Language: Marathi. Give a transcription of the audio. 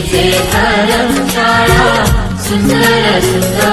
सरस्वतीचे घर शाळा सुंदर सुंदर